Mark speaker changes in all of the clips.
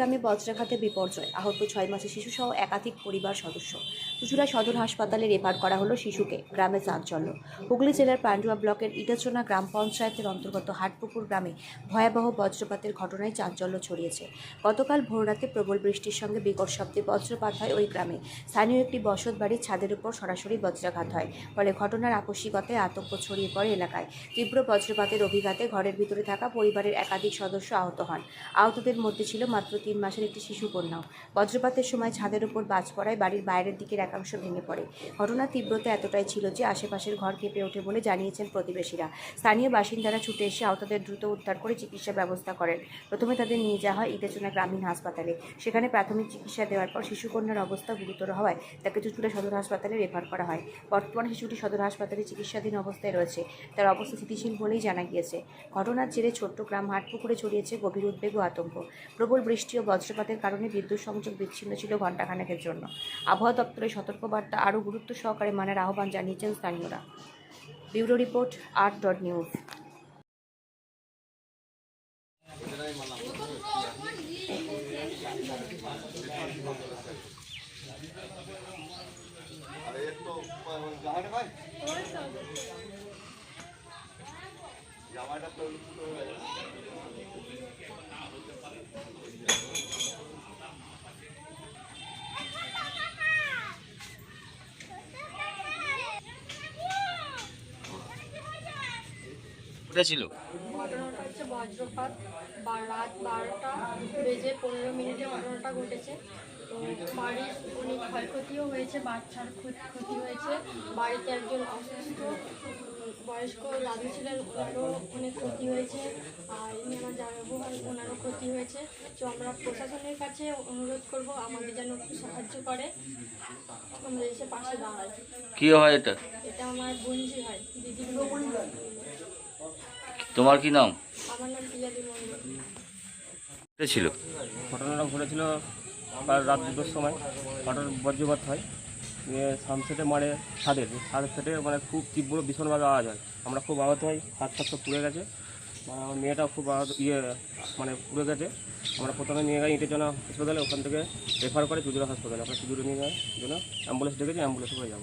Speaker 1: হাটপুকুর গ্রামে বজ্রাঘাতে বিপর্যয়। আহত ছয় মাসের শিশুসহ একাধিক পরিবার সদস্য। চুচুড়া সদর হাসপাতালে রেফার করা হলো শিশুকে। গ্রামে চাঞ্চল্য। হুগলি জেলার পান্ডুয়া ব্লকের ইটাচোনা গ্রাম পঞ্চায়েতের অন্তর্গত হাটপুকুর গ্রামে ভয়াবহ বজ্রপাতের ঘটনায় চাঞ্চল্য ছড়িয়েছে। গতকাল ভোররাতে প্রবল বৃষ্টির সঙ্গে বিকট শব্দে বজ্রপাত হয় ওই গ্রামে। স্থানীয় একটি বসত বাড়ির ছাদের উপর সরাসরি বজ্রাঘাত হয়। ফলে ঘটনার আকস্মিকতায় আতঙ্ক ছড়িয়ে পড়ে এলাকায়। তীব্র বজ্রপাতের অভিঘাতে ঘরের ভিতরে থাকা পরিবারের একাধিক সদস্য আহত হন। আহতদের মধ্যে ছিল মাত্র তিন মাসের একটি শিশু কন্যাও। বজ্রপাতের সময় ছাদের উপর বাজ পড়ায় বাড়ির বাইরের দিকের একাংশ ভেঙে পড়ে। ঘটনার তীব্রতা এতটাই ছিল যে আশেপাশের ঘর কেঁপে ওঠে বলে জানিয়েছেন প্রতিবেশীরা। স্থানীয় বাসিন্দারা ছুটে এসে আহতদের দ্রুত উদ্ধার করে চিকিৎসা ব্যবস্থা করেন। প্রথমে তাদের নিয়ে যাওয়া হয় ইটেচুনা গ্রামীণ হাসপাতালে। সেখানে প্রাথমিক চিকিৎসা দেওয়ার পর শিশুকন্যার অবস্থা গুরুতর হওয়ায় তাকে চুচুড়া সদর হাসপাতালে রেফার করা হয়। বর্তমানে শিশুটি সদর হাসপাতালে চিকিৎসাধীন অবস্থায় রয়েছে। তার অবস্থা স্থিতিশীল বলেই জানা গিয়েছে। ঘটনার জেরে ছোট্ট গ্রাম হাটপুকুরে ছড়িয়েছে গভীর উদ্বেগ ও আতঙ্ক। প্রবল বৃষ্টি ও বজ্রপাতের কারণে বিদ্যুৎ সংযোগ বিচ্ছিন্ন ছিল ঘণ্টাখানেকের জন্য। আবহাওয়া দপ্তরের সতর্কবার্তা আরও গুরুত্ব সহকারে মানের আহ্বান জানিয়েছেন স্থানীয়রা। ব্যুরো রিপোর্ট আট ডট নিউজ।
Speaker 2: কোথায় ছিল
Speaker 3: ঘটনাটা হচ্ছে বজ্রপাত বা রাত বারোটা বেজে পনেরো মিনিটে ঘটনাটা ঘটেছে। তো বাড়ির অনেক ক্ষয়ক্ষতিও হয়েছে বাচ্চার ক্ষতি হয়েছে। বাড়িতে একজন অসুস্থ বয়স্ক দাদু ছিলেন ওনারও অনেক ক্ষতি হয়েছে। আর ইনি আমার জামাইবাবু ওনারও ক্ষতি হয়েছে। তো আমরা প্রশাসনের কাছে অনুরোধ করব আমাদের যেন একটু সাহায্য করে। আমরা এসে পাশে দাঁড়াই।
Speaker 2: কি হয় এটা?
Speaker 3: এটা আমার বোনজি হয় মেয়ে।
Speaker 2: তোমার কি নাম?
Speaker 3: আমার নাম পিয়াদি মন্ডল
Speaker 2: কোথায় ছিল?
Speaker 4: ঘটনাটা ঘটেছিল প্রায় রাত দুটোর সময়। হঠাৎ বজ্রপাত হয়। নিয়ে সানসেটে মারে ছাদের ছাদের সেটে মানে খুব তীব্র ভীষণভাবে আওয়াজ হয়। আমরা খুব আহত হই হাত ফাত সব পুড়ে গেছে। আর আমার মেয়েটাও খুব আহত ইয়ে মানে পুড়ে গেছে। আমরা প্রথমে নিয়ে যাই ইটেজনা হাসপাতালে ওখান থেকে রেফার করে চুজুরা হাসপাতালে। আমরা চুজুরে নিয়ে যাই জন্য অ্যাম্বুলেন্স ডেকেছি অ্যাম্বুলেন্সে করে যাব।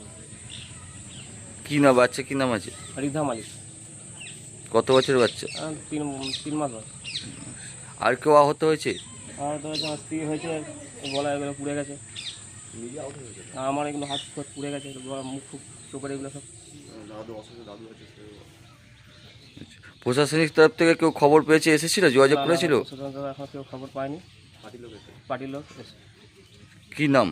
Speaker 2: কী নাম বাচ্চা কী নাম আছে?
Speaker 4: রিধা মালিক।
Speaker 2: কত বছরের বাচ্চা?
Speaker 4: তিন তিন মাস
Speaker 2: আর কেউ আহত হয়েছে?
Speaker 4: আহত হয়েছে আমার স্ত্রী হয়েছে গলা এগুলো পুড়ে গেছে। আমার এগুলো হাত ফাত পুড়ে গেছে মুখ ফুক চোখের এগুলো সব।
Speaker 2: প্রশাসনিক তরফ থেকে কেউ খবর পেয়েছে এসেছিল যোগাযোগ করেছিল?
Speaker 4: এখন কেউ খবর পায়নি। পার্টির লোক এসে
Speaker 2: কি নাম?